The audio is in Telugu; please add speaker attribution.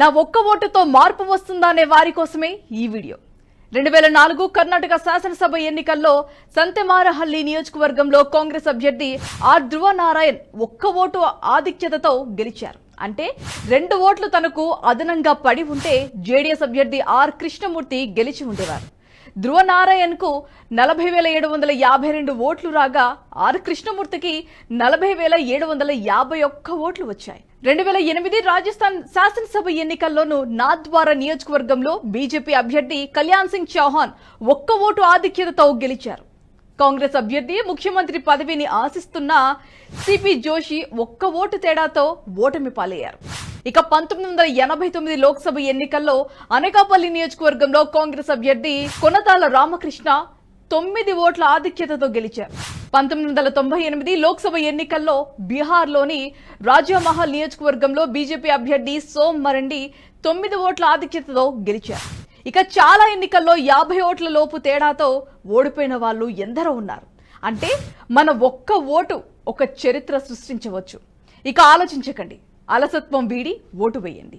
Speaker 1: నా ఒక్క ఓటుతో మార్పు వస్తుందా అనే వారి కోసమే ఈ వీడియో. రెండు వేల నాలుగు కర్ణాటక శాసనసభ ఎన్నికల్లో సంతెమారహల్లి నియోజకవర్గంలో కాంగ్రెస్ అభ్యర్థి ఆర్ ధ్రువనారాయణ్ ఒక్క ఓటు ఆధిక్యతతో గెలిచారు. అంటే రెండు ఓట్లు తనకు అదనంగా పడి ఉంటే జేడీఎస్ అభ్యర్థి ఆర్ కృష్ణమూర్తి గెలిచి ఉండేవారు. ధ్రువనారాయణ్కు నలభై వేల ఏడు వందల యాభై రెండు ఓట్లు రాగా ఆర్ కృష్ణమూర్తికి నలభై వేల ఏడు వందల యాభై ఒక్క ఓట్లు వచ్చాయి. రెండు వేల ఎనిమిది రాజస్థాన్ శాసనసభ ఎన్నికల్లోనూ నాద్వారా నియోజకవర్గంలో బీజేపీ అభ్యర్థి కళ్యాణ్ సింగ్ చౌహాన్ ఒక్క ఓటు ఆధిక్యతతో గెలిచారు. కాంగ్రెస్ అభ్యర్థి ముఖ్యమంత్రి పదవిని ఆశిస్తున్న సిపి జోషి ఒక్క ఓటు తేడాతో ఓటమి పాలయ్యారు. ఇక పంతొమ్మిది వందల ఎనభై తొమ్మిది లోక్సభ ఎన్నికల్లో అనకాపల్లి నియోజకవర్గంలో కాంగ్రెస్ అభ్యర్థి కొనతాల రామకృష్ణ తొమ్మిది ఓట్ల ఆధిక్యతతో గెలిచారు. పంతొమ్మిది వందల తొంభై ఎనిమిది లోక్సభ ఎన్నికల్లో బీహార్లోని రాజామహల్ నియోజకవర్గంలో బీజేపీ అభ్యర్థి సోమ్ మరండి తొమ్మిది ఓట్ల ఆధిక్యతతో గెలిచారు. ఇక చాలా ఎన్నికల్లో యాభై ఓట్ల లోపు తేడాతో ఓడిపోయిన వాళ్ళు ఎందరో ఉన్నారు. అంటే మన ఒక్క ఓటు ఒక చరిత్ర సృష్టించవచ్చు. ఇక ఆలోచించకండి. అలసత్వం వీడి ఓటు వేయండి.